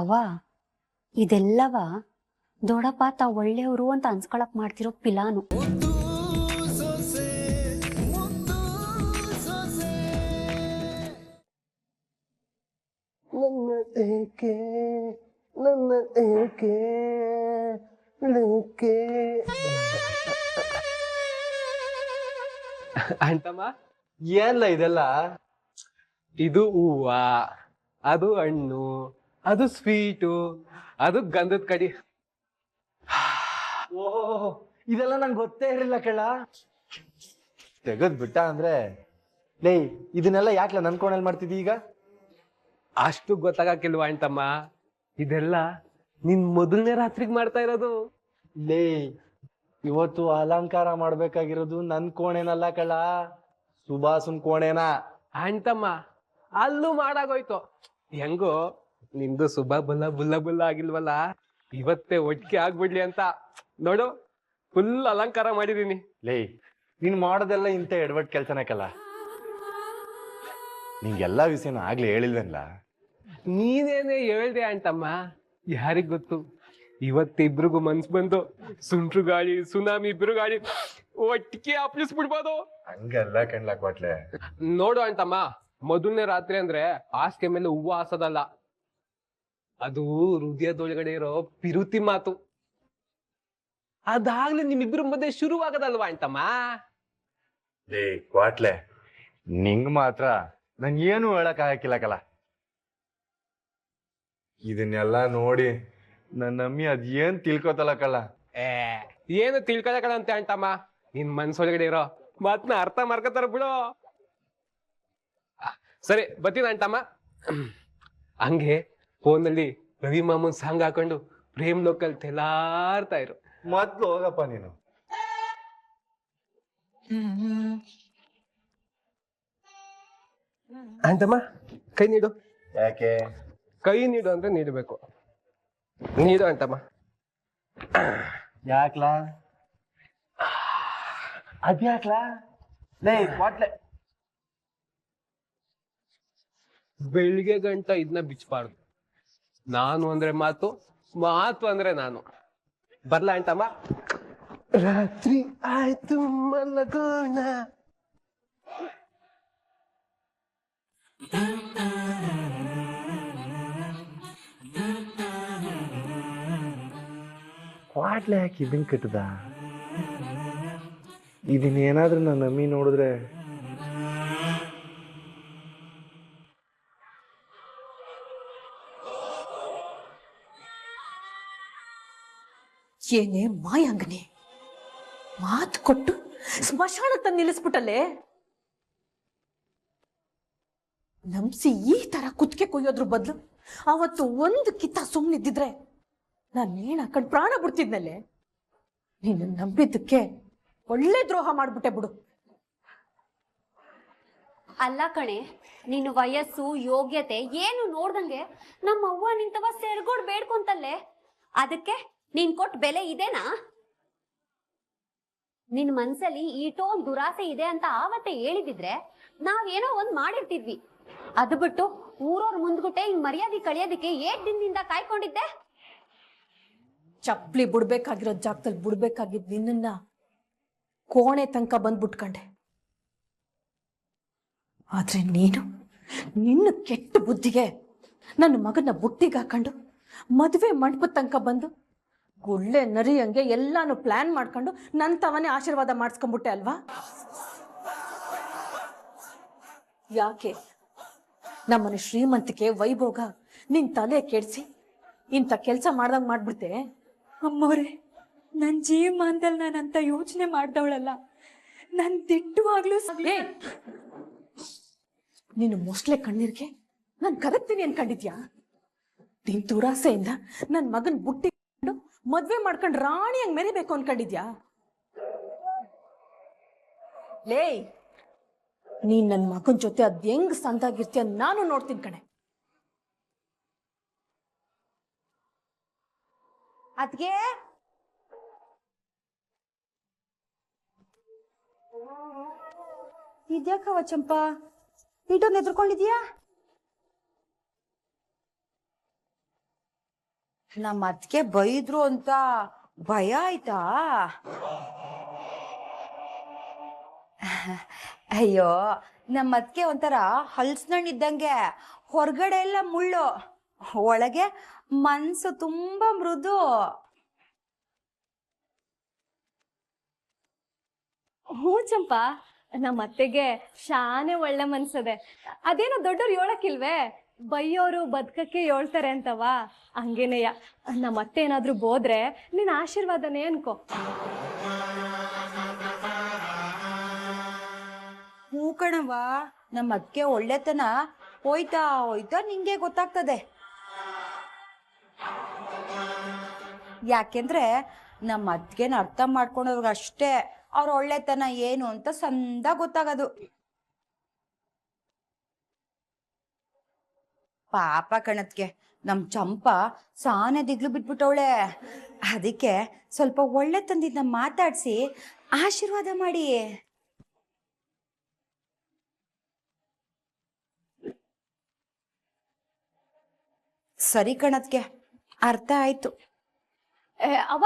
ಅವ್ವ ಇದೆಲ್ಲವ ದೊಡ್ಡಪ್ಪ ತಾವು ಒಳ್ಳೆಯವರು ಅಂತ ಅನ್ಸ್ಕೊಳಕ್ ಮಾಡ್ತಿರೋ ಪಿಲಾನು. ನನ್ನ ಏಕೆ ನನ್ನ ಏಕೆ ಏಕೆ ಅಂತಮ್ಮ ಏನ್ಲ ಇದೆಲ್ಲ? ಇದು ಹೂವ ಅದು ಹಣ್ಣು ಅದು ಸ್ವೀಟು ಅದು ಗಂಧದ ಕಡಿ. ಓ ಇದೆಲ್ಲ ನಂಗೆ ಗೊತ್ತೇ ಇರಲಿಲ್ಲ ಕಳ್ಳ ತೆಗದ್ ಬಿಟ್ಟ ಅಂದ್ರೆ? ಲೇ ಇದನ್ನೆಲ್ಲ ಯಾಕೆ ನನ್ ಕೋಣಲ್ ಮಾಡ್ತಿದ್ದಿ ಈಗ? ಅಷ್ಟು ಗೊತ್ತಾಗಕ್ಕಿಲ್ವಾ ಅಣ್ಣತಮ್ಮ ಇದೆಲ್ಲ ನಿನ್ ಮೊದಲನೇ ರಾತ್ರಿಗೆ ಮಾಡ್ತಾ ಇರೋದು. ಲೇ ಇವತ್ತು ಅಲಂಕಾರ ಮಾಡ್ಬೇಕಾಗಿರೋದು ನನ್ ಕೋಣೆನಲ್ಲ ಕಳ್ಳ ಸುಭಾಸನ್ ಕೋಣೆನಾ? ಅಣ್ಣತಮ್ಮ ಅಲ್ಲೂ ಮಾಡಾಗೋಯ್ತು. ಹೆಂಗೋ ನಿಂದು ಸುಬ ಬುಲ್ಲ ಬುಲ್ಲ ಬುಲ್ಲ ಆಗಿಲ್ವಲ್ಲ? ಇವತ್ತೇ ಒಟ್ಟಿಗೆ ಆಗ್ಬಿಡ್ಲಿ ಅಂತ. ನೋಡು ಫುಲ್ ಅಲಂಕಾರ ಮಾಡಿದೀನಿ. ಲೇ ನೀನ್ ಮಾಡೋದೆಲ್ಲ ಇಂಥ ಎಡವಟ್ ಕೆಲ್ಸನಕ್ಕಲ್ಲ ನಿಂಗೆಲ್ಲ ವಿಷಯನ ಆಗ್ಲೇ ಹೇಳಿಲ್ವಲ್ಲ ನೀನೇನೆ ಹೇಳ್ದೆ ಅಂತಮ್ಮ ಯಾರಿಗ್ ಗೊತ್ತು? ಇವತ್ತಿಬ್ರಿಗೂ ಮನ್ಸ್ ಬಂದು ಸುಂಟ್ರು ಗಾಳಿ ಸುನಾಮಿ ಬಿರುಗಾಳಿ ಒಟ್ಟಿಗೆ ಅಪ್ಲಿಸ್ಬಿಡ್ಬೋದು ಹಂಗೆಲ್ಲ ಕಣ್ಲಾಕ್ ಬಾಟ್ಲೆ. ನೋಡು ಅಂತಮ್ಮ ಮೊದಲನೇ ರಾತ್ರಿ ಅಂದ್ರೆ ಆಸ್ಕೆ ಮೇಲೆ ಹೂವು ಹಾಸೋದಲ್ಲ. ಅದು ಹೃದಯದೊಳಗಡೆ ಇರೋ ಪಿರುತಿ ಮಾತು. ಅದಾಗ್ಲೇ ನಿಮ್ಮಿಬ್ರ ಮಧ್ಯೆ ಶುರುವಾಗದಲ್ವಾ ಅಂತಮ್ಮ? ಲೇ ಕ್ವಾಟ್ಲೆ ನಿಂಗ್ ಮಾತ್ರ ನಂಗೇನು ಏನು ಹೇಳಕ್ ಆಗಕ್ಕಿಲ್ಲ ಕಲ. ಇದನ್ನೆಲ್ಲ ನೋಡಿ ನನ್ನ ಅಮ್ಮಿ ಅದ್ ಏನ್ ತಿಳ್ಕೊತಲ್ಲ ಕಲ್ಲ ಏ ಏನು ತಿಳ್ಕೊಳಕದಂತೆ ಅಂತಮ್ಮ? ನಿನ್ ಮನ್ಸೊಳಗಡೆ ಇರೋ ಮಾತ್ನ ಅರ್ಥ ಮಾಡ್ಕೊತಾರ ಬಿಡು. ಸರಿ ಬತ್ತೀನ ಅಂತಮ್ಮ. ಹಂಗೆ ಫೋನಲ್ಲಿ ರವಿ ಮಾಮೂನ್ ಸಾಂಗ್ ಹಾಕೊಂಡು ಪ್ರೇಮ್ ಲೋಕಲ್ ತೆಲಾರ್ತಾ ಇರು. ಮೊದ್ಲು ಹೋಗಪ್ಪ ನೀನು. ಅಂತಮ್ಮ ಕೈ ನೀಡು. ಯಾಕೆ? ಕೈ ನೀಡು ಅಂದ್ರೆ ನೀಡಬೇಕು. ನೀಡು ಅಂತಮ್ಮ ಯಾಕ್ಲಾ? ಅದ್ಯಾಕ್ಲಾ ಲೇ ಬಾಟ್ಲೆ ಬೆಳಿಗ್ಗೆ ಗಂಟ ಇದನ್ನ ಬಿಚ್ಚಬಾರ್ದು ನಾನು ಅಂದ್ರೆ ಮಾತು ಮಾತು ಅಂದ್ರೆ ನಾನು. ಬರ್ಲಾ ಅಂತಮ್ಮ ರಾತ್ರಿ ಆಯ್ತು ಮಲಗೋಣ. ಕ್ವಾಡ್ಲೆ ಹಾಕಿ ಇದನ್ ಕಟ್ಟದ? ಇದನ್ನೇನಾದ್ರೂ ನನ್ನ ಅಮ್ಮಿ ನೋಡಿದ್ರೆ ಏನೇ ಮಾಯಾಂಗನೆ ಮಾತು ಕೊಟ್ಟು ಸ್ಮಶಾನ ತಂದು ನಿಲ್ಲಿಸ್ಬಿಟ್ಟಲ್ಲೇ? ನಂಬಿಸಿ ಈ ತರ ಕುತ್ತಿಗೆ ಕೊಯ್ಯೋದ್ರ ಬದಲು ಅವತ್ತು ಒಂದು ಕಿತ್ತ ಸುಮ್ಮನಿದ್ದಿದ್ರೆ ನಾನು ಏನ್ ಹಾಕೊಂಡು ಪ್ರಾಣ ಬಿಡ್ತಿದ್ನಲ್ಲೇ? ನೀನು ನಂಬಿದ್ದಕ್ಕೆ ಒಳ್ಳೆ ದ್ರೋಹ ಮಾಡ್ಬಿಟ್ಟೆ ಬಿಡು. ಅಲ್ಲ ಕಣೆ ನಿನ್ನ ವಯಸ್ಸು, ಯೋಗ್ಯತೆ ಏನು ನೋಡ್ದಂಗೆ ನಮ್ಮ ಅವ್ವ ನಿಂತವ ಸೆರ್ಗೋಡ್ ಬೇಡ್ಕೊಂತಲ್ಲೇ? ಅದಕ್ಕೆ ನೀನ್ ಕೊಟ್ ಬೆಲೆ ಇದೇನಾ? ನಿನ್ ಮನ್ಸಲ್ಲಿ ಈಟೋನ್ ದುರಾಸೆ ಇದೆ ಅಂತ ಆವತ್ತೇ ಹೇಳಿದಿದ್ರೆ ನಾವೇನೋ ಒಂದ್ ಮಾಡಿರ್ತಿದ್ವಿ. ಅದು ಬಿಟ್ಟು ಊರವ್ರ ಮುಂದ್ಗುಟ್ಟೆ ಹಿಂಗ್ ಮರ್ಯಾದೆ ಕಳಿಯೋದಕ್ಕೆ ಏಟ್ ದಿನದಿಂದ ಕಾಯ್ಕೊಂಡಿದ್ದೆ? ಚಪ್ಪಲಿ ಬಿಡ್ಬೇಕಾಗಿರೋ ಜಾಗದಲ್ಲಿ ಬಿಡ್ಬೇಕಾಗಿದ್ ನಿನ್ನ ಕೋಣೆ ತನಕ ಬಂದ್ಬಿಟ್ಕಂಡೆ. ಆದ್ರೆ ನೀನು, ನಿನ್ನ ಕೆಟ್ಟ ಬುದ್ಧಿಗೆ ನನ್ನ ಮಗನ ಬುಟ್ಟಿಗೆ ಹಾಕೊಂಡು ಮದುವೆ ಮಂಟಪದ ತನಕ ಬಂದು ಗುಳ್ಳೆ ನರಿಯಂಗೆ ಎಲ್ಲಾನು ಪ್ಲಾನ್ ಮಾಡ್ಕೊಂಡು ನನ್ನ ತವನೇ ಆಶೀರ್ವಾದ ಮಾಡಿಸ್ಕೊಂಡ್ಬಿಟ್ಟೆ ಅಲ್ವಾ? ಯಾಕೆ? ನಮ್ಮನೆ ಶ್ರೀಮಂತಿಕೆ ವೈಭೋಗ ನಿನ್ ತಲೆ ಕೆಡಿಸಿ ಇಂಥ ಕೆಲಸ ಮಾಡ್ದಂಗ್ ಮಾಡ್ಬಿಡ್ತೆ. ಅಮ್ಮೋರೆ ನನ್ನ ಜೀವಮಾನದಲ್ಲಿ ನಾನು ಅಂತ ಯೋಚನೆ ಮಾಡ್ದವಳಲ್ಲ. ನನ್ನ ದಿಟ್ಟವಾಗ್ಲೂ ಸೇ ನೀನು ಮೊಸ್ಲೆ ಕಣ್ಣೀರ್ಗೆ ನಾನು ಕರಗ್ತೀನಿ ಅನ್ಕೊಂಡಿದ್ಯಾ? ನಿನ್ ದುರಾಸೆಯಿಂದ ನನ್ ಮಗನ್ ಬುಟ್ಟಿ ಮದ್ವೆ ಮಾಡ್ಕೊಂಡ್ ರಾಣಿ ಹಂಗ್ ಮೆರಿಬೇಕು ಅನ್ಕೊಂಡಿದ್ಯಾ? ಲೇ, ನೀನ್ ನನ್ ಮಗನ್ ಜೊತೆ ಅದ್ ಹೆಂಗ್ ಸಂದಾಗಿರ್ತೀಯ ನಾನು ನೋಡ್ತೀನಿ ಕಣೆ. ಅದ್ಗೆ ಇದ್ಯಾಕವ ಚಂಪಾ? ಇಟೊಂದು ಎದ್ರುಕೊಂಡಿದ್ಯಾ? ನಮ್ಮ ಅದಕ್ಕೆ ಬೈದ್ರು ಅಂತ ಭಯ ಆಯ್ತಾ? ಅಯ್ಯೋ ನಮ್ಮ ಅದಕ್ಕೆ ಒಂಥರ ಹಲ್ಸ್ನಣ್ಣು ಇದ್ದಂಗೆ. ಹೊರಗಡೆ ಎಲ್ಲ ಮುಳ್ಳು. ಒಳಗೆ ಮನ್ಸು ತುಂಬಾ ಮೃದು. ಹ್ಞೂ ಚಂಪ ನಮ್ಮ ಅತ್ತೆಗೆ ಶಾನೆ ಒಳ್ಳೆ ಮನ್ಸದೆ. ಅದೇನೋ ದೊಡ್ಡವ್ರು ಹೇಳಕ್ಕಿಲ್ವೇ? ಬೈಯೋರು ಬದುಕಕ್ಕೆ ಹೇಳ್ತಾರೆ ಅಂತವಾ? ಹಂಗೇನೆಯ ನಮ್ಮ ಅತ್ತೆ ಏನಾದ್ರೂ ಬೋದ್ರೆ ನಿನ್ನ ಆಶೀರ್ವಾದನೇ ಅನ್ಕೋ. ಹ್ಞೂ ಕಣವ್ವ ನಮ್ಮ ಅಕ್ಕೆ ಒಳ್ಳೆತನ ಹೋಯ್ತಾ ಹೋಯ್ತಾ ನಿಂಗೆ ಗೊತ್ತಾಗ್ತದೆ. ಯಾಕೆಂದ್ರೆ ನಮ್ಮ ಅತ್ತಿಗೆನ ಅರ್ಥ ಮಾಡ್ಕೊಂಡವ್ರಿಗೆ ಅಷ್ಟೇ ಅವ್ರ ಒಳ್ಳೆತನ ಏನು ಅಂತ ಸಂದ ಗೊತ್ತಾಗೋದು. ಪಾಪ ಕಣತ್ಗೆ. ನಮ್ ಚಂಪ ಸಾನೆ ದಿಗ್ಲು ಬಿಟ್ಬಿಟ್ಟವಳೆ. ಅದಕ್ಕೆ ಸ್ವಲ್ಪ ಒಳ್ಳೆ ತಂದಿದ್ನ ಮಾತಾಡ್ಸಿ ಆಶೀರ್ವಾದ ಮಾಡಿ. ಸರಿ ಕಣತ್ಗೆ. ಅರ್ಥ ಆಯ್ತು. ಅವ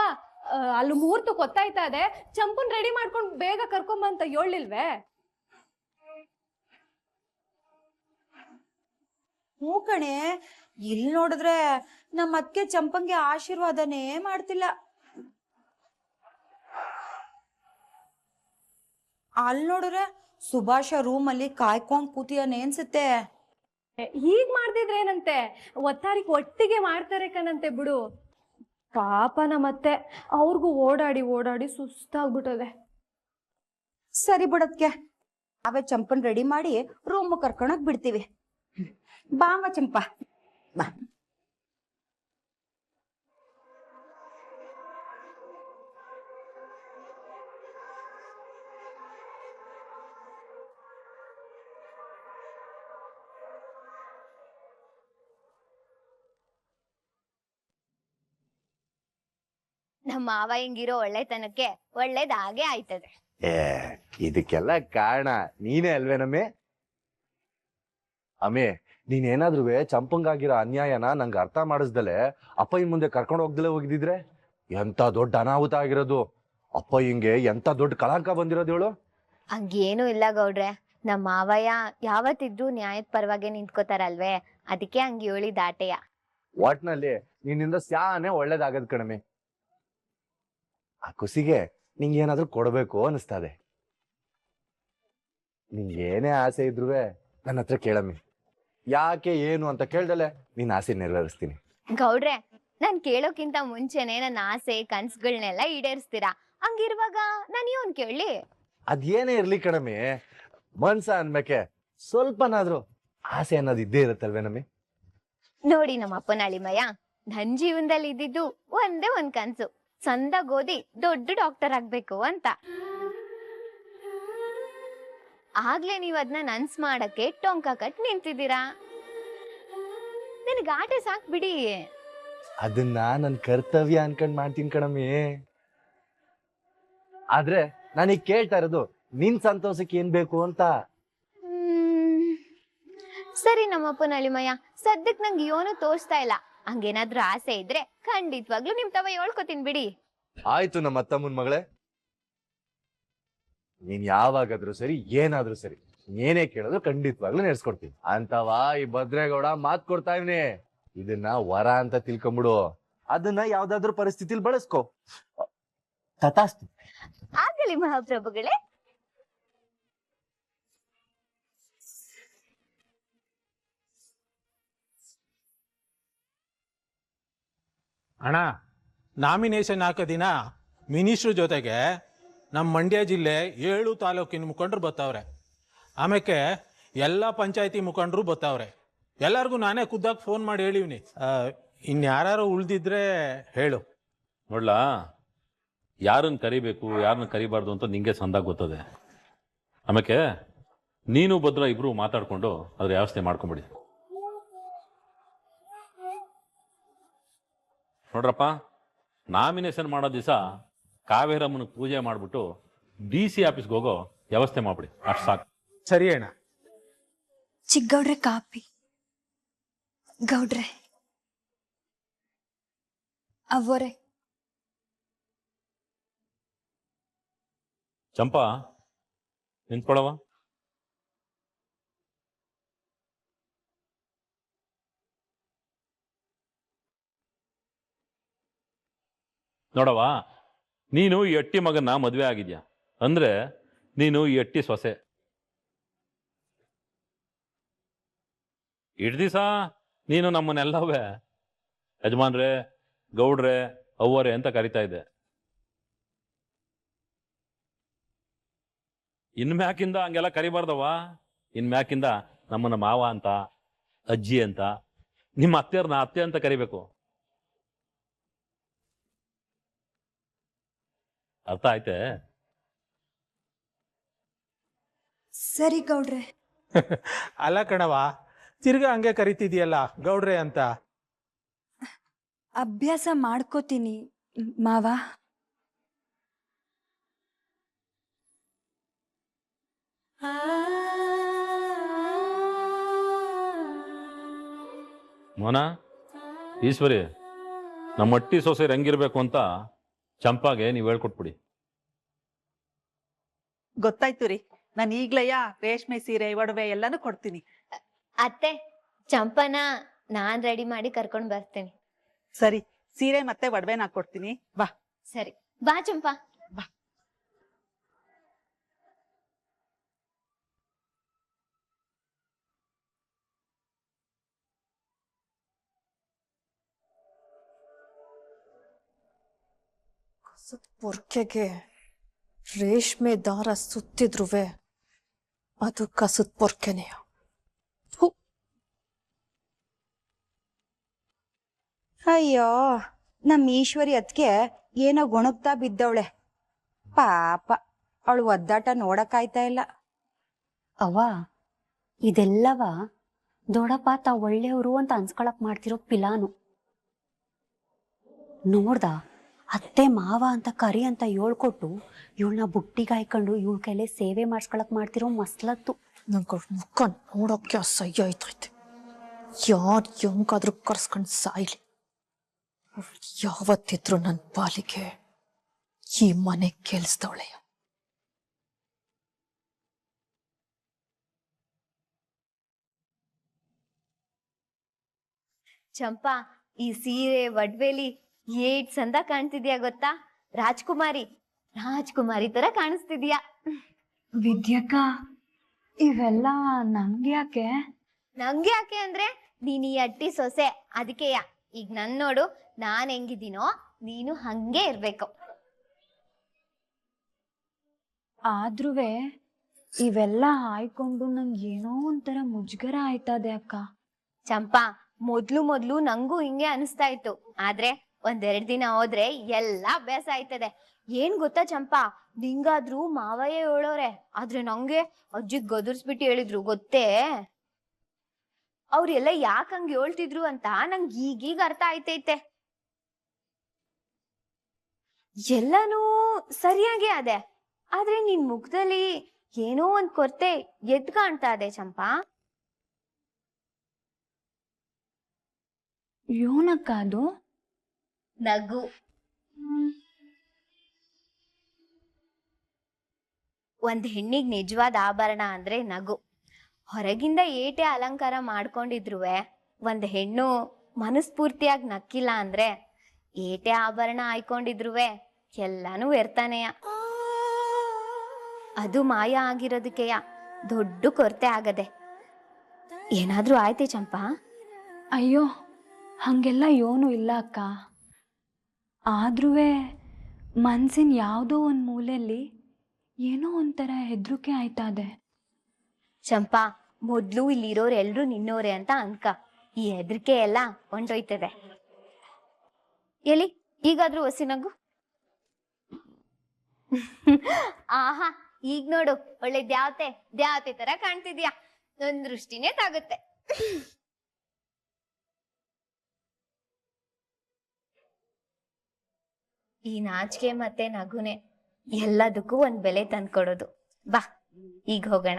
ಅಲ್ಲಿ ಮುಹೂರ್ತ ಗೊತ್ತಾಯ್ತಾ ಇದೆ ಚಂಪನ್ ರೆಡಿ ಮಾಡ್ಕೊಂಡು ಬೇಗ ಕರ್ಕೊಂಬಂತ ಹೇಳಿಲ್ವೇ ಹ್ಞೂ ಕಣೆ ಇಲ್ಲಿ ನೋಡಿದ್ರೆ ನಮ್ಮ ಅದಕ್ಕೆ ಚಂಪಂಗೆ ಆಶೀರ್ವಾದನೇ ಮಾಡ್ತಿಲ್ಲ. ಅಲ್ಲಿ ನೋಡಿದ್ರೆ ಸುಭಾಷ ರೂಮಲ್ಲಿ ಕಾಯ್ಕೊಂಡ್ ಕೂತಿಯಾನೆ ಅನ್ಸುತ್ತೆ. ಹೀಗ್ ಮಾಡ್ದಿದ್ರೆ ಏನಂತೆ? ಒತ್ತಾರಿಕ್ ಒಟ್ಟಿಗೆ ಮಾಡ್ತಾರೆ ಕಣಂತೆ ಬಿಡು. ಪಾಪ ನಮ್ಮತ್ತೆ ಅವ್ರಿಗೂ ಓಡಾಡಿ ಓಡಾಡಿ ಸುಸ್ತಾಗ್ಬಿಟ್ಟದೆ. ಸರಿ ಬಿಡತ್ಕೆ ಅವೇ ಚಂಪನ್ ರೆಡಿ ಮಾಡಿ ರೂಮ್ ಕರ್ಕೊಣಕ್ ಬಿಡ್ತೀವಿ. ಬಾಮ ಚಂಪ ಬಾ ನಮ್ಮ ಮಾವ ಹಿಂಗಿರೋ ಒಳ್ಳೆತನಕ್ಕೆ ಒಳ್ಳೇದ್ ಹಾಗೆ ಆಯ್ತದೆ ಏ ಇದಕ್ಕೆಲ್ಲ ಕಾರಣ ನೀನೇ ಅಲ್ವೇನಮ್ಮೆ ಅಮ್ಮೆ ನೀನೇನಾದ್ರೂ ಚಂಪಂಗಾಗಿರೋ ಅನ್ಯಾಯನ ನಂಗೆ ಅರ್ಥ ಮಾಡಿಸ್ದಲೆ ಅಪ್ಪಯ್ಯನ ಮುಂದೆ ಕರ್ಕೊಂಡು ಹೋಗ್ದಲೆ ಹೋಗಿದ್ರೆ ಎಂತ ದೊಡ್ಡ ಅನಾಹುತ ಆಗಿರೋದು. ಅಪ್ಪಯ್ಯಂಗೆ ಎಂತ ದೊಡ್ಡ ಕಳಂಕ ಬಂದಿರೋದು ಹೇಳು? ಹಂಗೇನು ಇಲ್ಲ ಗೌಡ್ರೆ. ನಮ್ಮ ಮಾವಯ್ಯ ಯಾವತ್ತಿದ್ರು ನ್ಯಾಯದ ಪರವಾಗಿ ನಿಂತ್ಕೋತಾರಲ್ವೇ? ಅದಕ್ಕೆ ಹಂಗೆ ಹೇಳಿ ದಾಟೆಯ. ಒಟ್ನಲ್ಲಿ ನಿನ್ನಿಂದ ಸ್ಯಾನೆ ಒಳ್ಳೇದಾಗದ್ ಕಣಮೆ. ಆ ಕುಸಿಗೆ ನಿಂಗೆ ಏನಾದ್ರೂ ಕೊಡಬೇಕು ಅನಿಸ್ತದೆ ನಿಂಗೆ ಏನೇ ಆಸೆ ಇದ್ರು ನನ್ನ ಹತ್ರ ಕೇಳಮ್ಮಿ ಯಾಕೆ ಏನು ಅಂತ ಕೇಳ್ದಲೆ ನಿನ್ನ ಆಸೆ ನೆರವೇರಿಸ್ತೀನಿ. ಗೌಡ್ರೆ ನಾನ್ ಕೇಳೋಕ್ಕಿಂತ ಮುಂಚೆನೆ ನನ್ನ ಆಸೆ ಕನ್ಸುಗಳನ್ನೆಲ್ಲ ಈಡೇರಿಸ್ತೀರಾ? ಹಂಗಿರುವಾಗ ನಾನು ಇವನ್ ಕೇಳಿ? ಅದೇನೇ ಇರ್ಲಿ ಕಣಮಿ ಮನ್ಸ ಅನ್ಬೇಕೆ ಸ್ವಲ್ಪನಾದ್ರೂ ಆಸೆ ಅನ್ನೋದು ಇದ್ದೇ ಇರುತ್ತಲ್ವೇ ನಮಿ ನೋಡಿ ನಮ್ಮ ಅಪ್ಪನ ಅಳಿಮಯ್ಯ ನನ್ ಜೀವನದಲ್ಲಿ ಇದ್ದಿದ್ದು ಒಂದೇ ಒಂದ್ ಕನ್ಸು ಸಂದ ಗೋದಿ ದೊಡ್ಡ ಡಾಕ್ಟರ್ ಆಗ್ಬೇಕು ಅಂತ. ಆಗ್ಲೇ ನೀವ್ ಅದನ್ನ ನನ್ಸ್ ಮಾಡಕ್ಕೆ ಟೊಂಕ ಕಟ್ ನಿಂತಿದ್ದೀರಾ? ನಿನಗ್ ಆಟ ಸಾಕ್ ಬಿಡಿ. ಅದನ್ನ ನನ್ ಕರ್ತವ್ಯ ಅನ್ಕೊಂಡ್ ಮಾಡ್ತೀನಿ ಕಣಮ್ಮಿ. ಆದ್ರೆ ನಾನೀಗ ಕೇಳ್ತಾ ಇರೋದು ನಿನ್ ಸಂತೋಷಕ್ಕೆ ಏನ್ ಬೇಕು ಅಂತ? ಹ್ಮ್. ಸರಿ ನಮ್ಮಪ್ಪನ ನಳಿಮಯ್ಯ ಸದ್ಯಕ್ ನಂಗೆ ಏನು ತೋರಿಸ್ತಾ ಇಲ್ಲ. ಹಂಗೇನಾದ್ರೂ ಆಸೆ ಇದ್ರೆ ಖಂಡಿತವಾಗ್ಲೂ ನಿಮ್ ತವ ಹೇಳ್ಕೊತೀನಿ ಬಿಡಿ. ಆಯ್ತು ನಮ್ಮ ಅತ್ತಮ್ಮನ್ ಮಗಳೇ. ನೀನ್ ಯಾವಾಗಾದ್ರೂ ಸರಿ ಏನಾದ್ರೂ ಸರಿ ಏನೇ ಕೇಳಿದ್ರು ಖಂಡಿತವಾಗ್ಲೂ ನೆಡ್ಸ್ಕೊಡ್ತೀನಿ. ಅಂತವಾ ಈ ಭದ್ರೇಗೌಡ ಮಾತ್ ಕೊಡ್ತಾ ಇವ್ನಿ. ಇದನ್ನ ವರ ಅಂತ ತಿಳ್ಕೊಂಬಿಡು. ಅದನ್ನ ಯಾವ್ದಾದ್ರು ಪರಿಸ್ಥಿತಿಲಿ ಬಳಸ್ಕೋ. ತಥಾಸ್ತು. ಆಗಲಿ ಮಹಾಪ್ರಭುಗಳೇ. ಅಣ್ಣ ನಾಮಿನೇಷನ್ ಹಾಕೋ ದಿನ ಮಿನಿಸ್ಟ್ರ್ ಜೊತೆಗೆ ನಮ್ಮ ಮಂಡ್ಯ ಜಿಲ್ಲೆ ಏಳು ತಾಲೂಕಿನ ಮುಖಂಡರು ಬರ್ತಾವ್ರೆ ಆಮೇಲೆ ಎಲ್ಲ ಪಂಚಾಯತಿ ಮುಖಂಡರು ಬರ್ತಾವ್ರೆ ಎಲ್ಲರಿಗೂ ನಾನೇ ಖುದ್ದಾಗಿ ಫೋನ್ ಮಾಡಿ ಹೇಳಿವ್ನಿ. ಇನ್ಯಾರು ಉಳ್ದಿದ್ರೆ ಹೇಳು. ನೋಡ್ಲಾ ಯಾರನ್ನ ಕರಿಬೇಕು ಯಾರನ್ನ ಕರಿಬಾರ್ದು ಅಂತ ನಿಂಗೆ ಸಂದ ಗೊತ್ತದೆ. ಆಮೇಲೆ ನೀನು ಭದ್ರ ಇಬ್ರು ಮಾತಾಡ್ಕೊಂಡು ಅದ್ರ ವ್ಯವಸ್ಥೆ ಮಾಡ್ಕೊಂಬಿಡಿ. ನೋಡ್ರಪ್ಪ, ನಾಮಿನೇಷನ್ ಮಾಡೋ ದಿವಸ ಕಾವೇರಮ್ಮನ ಪೂಜೆ ಮಾಡಿಬಿಟ್ಟು ಡಿ ಸಿ ಆಫೀಸ್ಗೆ ಹೋಗೋ ವ್ಯವಸ್ಥೆ ಮಾಡ್ಬಿಡಿ. ಅಷ್ಟು ಸಾಕು. ಸರಿ ಅಣ್ಣ. ಚಿಕ್ಕಗೌಡ್ರೆ ಕಾಪಿ. ಗೌಡ್ರೆ. ಅವರೆ ಚಂಪಾ ನಿಂತ್ಕೊಳವ ನೋಡವ ನೀನು ಎಟ್ಟಿ ಮಗನ ಮದುವೆ ಆಗಿದ್ಯಾ? ಅಂದ್ರೆ ನೀನು ಈ ಸೊಸೆ. ಇಡ್ ದಿವಸ ನೀನು ನಮ್ಮನ್ನೆಲ್ಲವೇ. ಯಜಮಾನ್ರೆ, ಗೌಡ್ರೆ, ಅವ್ವರೆ ಅಂತ ಕರಿತಾ ಇದ್ದೆ. ಇನ್ಮ್ಯಾಕಿಂದ ಹಂಗೆಲ್ಲ ಕರಿಬಾರ್ದವ್ವ. ಇನ್ಮ್ಯಾಕಿಂದ ನಮ್ಮನ್ನ ಮಾವ ಅಂತ, ಅಜ್ಜಿ ಅಂತ, ನಿಮ್ಮ ಅತ್ತೆಯರ್ನ ಅತ್ತೆ ಅಂತ ಕರಿಬೇಕು. ಅರ್ಥ ಆಯ್ತೆ? ಸರಿ ಗೌಡ್ರೆ. ಅಲ್ಲ ಕಣವ ತಿರ್ಗಾ ಹಂಗೆ ಕರಿತಿದ್ಯಲ್ಲ ಗೌಡ್ರೆ ಅಂತ. ಅಭ್ಯಾಸ ಮಾಡ್ಕೋತೀನಿ ಮಾವ. ಮೋನಾ ಈಶ್ವರಿ ನಮ್ಮ ಅಟ್ಟಿ ಸೊಸೆ ಹೆಂಗಿರ್ಬೇಕು ಅಂತ ಚಂಪಾಗೆ ನೀವು ಹೇಳ್ಕೊಟ್ಬಿಡಿ. ಗೊತ್ತಾಯ್ತು ರೀ. ನಾನು ಈಗ್ಲಯ್ಯ ರೇಷ್ಮೆ ಸೀರೆ ಒಡವೆ ಎಲ್ಲಾನು ಕೊಡ್ತೀನಿ. ಅತ್ತೆ ಚಂಪನ ನಾನ್ ರೆಡಿ ಮಾಡಿ ಕರ್ಕೊಂಡ್ ಬರ್ತೇನೆ. ಸರಿ ಸೀರೆ ಮತ್ತೆ ಒಡವೆನ ಕೊಡ್ತೀನಿ. ಬಾ. ಸರಿ. ಬಾ ಚಂಪಾ. ಪೊರ್ಕೆಗೆ ರೇಷ್ಮೆ ದಾರ ಸುತ್ತಿದ್ರುವೆ? ಅದು ಕಸದ ಪೊರ್ಕೆನೆಯ? ಅಯ್ಯೋ ನಮ್ಮ ಈಶ್ವರಿ ಅದಕ್ಕೆ ಏನೋ ಗೊಣಗ್ತಾ ಬಿದ್ದವಳೆ. ಪಾಪ, ಅವಳು ಒದ್ದಾಟ ನೋಡಕ್ಕಾಯ್ತಾ ಇಲ್ಲ. ಅವ್ವ, ಇದೆಲ್ಲವ ದೊಡ್ಡಪ್ಪ ತಾ ಒಳ್ಳೆಯವರು ಅಂತ ಅನ್ಸ್ಕೊಳಕ್ ಮಾಡ್ತಿರೋ ಪಿಲಾನು. ನೋಡ್ದ? ಅತ್ತೆ ಮಾವ ಅಂತ ಕರಿ ಅಂತ ಹೇಳ್ಕೊಟ್ಟು ಇವಳನ್ನ ಬುಟ್ಟಿಗೆ ಹಾಯ್ಕೊಂಡು ಇವಳ ಕೈಲೇ ಸೇವೆ ಮಾಡಿಸ್ಕೊಳಕ್ ಮಾಡ್ತಿರೋ ಮಸ್ಲತ್ತು. ನಂಗೆ ಮುಖ ನೋಡೋಕ್ಕೆ ಅಸಹ್ಯ ಆಯ್ತೈತೆ. ಯಾರು ಹೆಂಗಾದ್ರೂ ಕರ್ಸ್ಕೊಂಡು ಸಾಯ್ಲಿ. ಯಾವತ್ತಿದ್ರು ನನ್ನ ಪಾಲಿಗೆ ಈ ಮನೆ ಕೇಳಿಸ್ದವಳೆ ಚಂಪಾ ಈ ಸೀರೆ ಒಡ್ವೇಲಿ ಏಟ್ ಚಂದ ಕಾಣ್ತಿದ್ಯಾ ಗೊತ್ತಾ? ರಾಜ್ಕುಮಾರಿ. ರಾಜ್ಕುಮಾರಿ ತರ ಕಾಣಿಸ್ತಿದ್ಯಾ? ವಿದ್ಯಕ್ಕ ಇವೆಲ್ಲ ನಂಗೆ ಯಾಕೆ? ನಂಗೆ ಯಾಕೆ ಅಂದ್ರೆ ನೀನ್ ಈ ಅಟ್ಟಿ ಸೊಸೆ ಅದಕ್ಕೆಯ ಈಗ ನನ್ ನೋಡು ನಾನ್ ಹೆಂಗಿದ್ದೀನೋ ನೀನು ಹಂಗೆ ಇರ್ಬೇಕು. ಆದ್ರೂ ಇವೆಲ್ಲ ಆಯ್ಕೊಂಡು ನಂಗೆ ಏನೋ ಒಂಥರ ಮುಜುಗರ ಆಯ್ತದೆ ಅಕ್ಕ. ಚಂಪಾ ಮೊದ್ಲು ಮೊದ್ಲು ನಂಗೂ ಹಿಂಗೆ ಅನಿಸ್ತಾ ಇತ್ತು. ಆದ್ರೆ ಒಂದೆರಡ್ ದಿನ ಹೋದ್ರೆ ಎಲ್ಲ ಅಭ್ಯಾಸ ಆಯ್ತದೆ. ಏನ್ ಗೊತ್ತಾ ಚಂಪಾ? ನಿಂಗಾದ್ರೂ ಮಾವಯ್ಯ ಹೇಳೋರೆ. ಆದ್ರೆ ನಂಗೆ ಅಜ್ಜಿಗ್ ಗದರ್ಸ್ಬಿಟ್ಟು ಹೇಳಿದ್ರು, ಗೊತ್ತೇ? ಅವ್ರೆಲ್ಲ ಯಾಕ್ ಹಂಗ್ ಹೇಳ್ತಿದ್ರು ಅಂತ ನಂಗ್ ಈಗೀಗ ಅರ್ಥ ಆಯ್ತೈತೆ. ಎಲ್ಲಾನು ಸರಿಯಾಗಿ ಅದೆ. ಆದ್ರೆ ನಿನ್ ಮುಖದಲ್ಲಿ ಏನೋ ಒಂದ್ ಕೊರತೆ ಎದ್ ಕಾಣ್ತಾ ಇದೆ ಚಂಪಾ. ಯೋನಕ್ಕ ಅದು? ನಗು. ಒಂದ್ ಹೆಣ್ಣಿಗೆ ನಿಜವಾದ ಆಭರಣ ಅಂದ್ರೆ ನಗು. ಹೊರಗಿಂದ ಏಟೆ ಅಲಂಕಾರ ಮಾಡ್ಕೊಂಡಿದ್ರುವೆ, ಒಂದ್ ಹೆಣ್ಣು ಮನಸ್ಫೂರ್ತಿಯಾಗಿ ನಕ್ಕಿಲ್ಲ ಅಂದ್ರೆ ಏಟೆ ಆಭರಣ ಆಯ್ಕೊಂಡಿದ್ರುವೆ ಎಲ್ಲಾನು ವ್ಯರ್ಥನೆಯ. ಅದು ಮಾಯ ಆಗಿರೋದಕ್ಕೆಯ ದೊಡ್ಡ ಕೊರತೆ ಆಗದೆ. ಏನಾದ್ರೂ ಆಯ್ತೆ ಚಂಪಾ? ಅಯ್ಯೋ, ಹಂಗೆಲ್ಲ ಯೋನೂ ಇಲ್ಲ ಅಕ್ಕ. ಆದ್ರೂ ಮನಸ್ಸಿನ ಯಾವುದೋ ಒಂದು ಮೂಲೆಯಲ್ಲಿ ಏನೋ ಒಂಥರ ಹೆದರಿಕೆ ಇದೆ ಚಂಪಾ, ಮೊದ್ಲು ಇಲ್ಲಿರೋರು ಎಲ್ರು ನಿನ್ನೋರೆ ಅಂತ ಅನ್ಕ ಈ ಹೆದರಿಕೆ ಎಲ್ಲ ಹೊಂಟೋಯ್ತದೆ ಎಲ್ಲಿ ಈಗಾದ್ರೂ ಹೊಸಿನಗು ಆಹಾ, ಈಗ ನೋಡು, ಒಳ್ಳೆ ದ್ಯಾವತೆ ದ್ಯಾವತೆ ತರ ಕಾಣ್ತಿದ್ಯಾ. ನನ್ನ ದೃಷ್ಟಿನೇ ತಾಗುತ್ತೆ. ಈ ನಾಚಿಕೆ ಮತ್ತೆ ನಗುನೆ ಎಲ್ಲದಕ್ಕೂ ಒಂದ್ ಬೆಲೆ ತಂದ್ಕೊಡೋದು. ಬಾ ಈಗ ಹೋಗೋಣ.